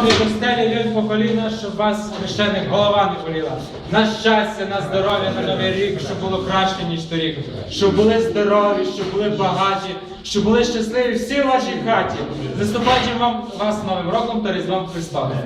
Постелі лють по коліна, щоб вас священик голова не боліла. На щастя, на здоров'я, на новий рік, щоб було краще, ніж торік, щоб були здорові, щоб були багаті, щоб були щасливі всі в вашій хаті. Заступаючи вам вас новим роком та різдвом Христовим.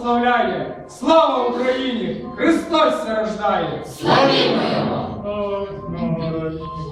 прославляє. Слава Україні! Христос рождає! Слава! Його!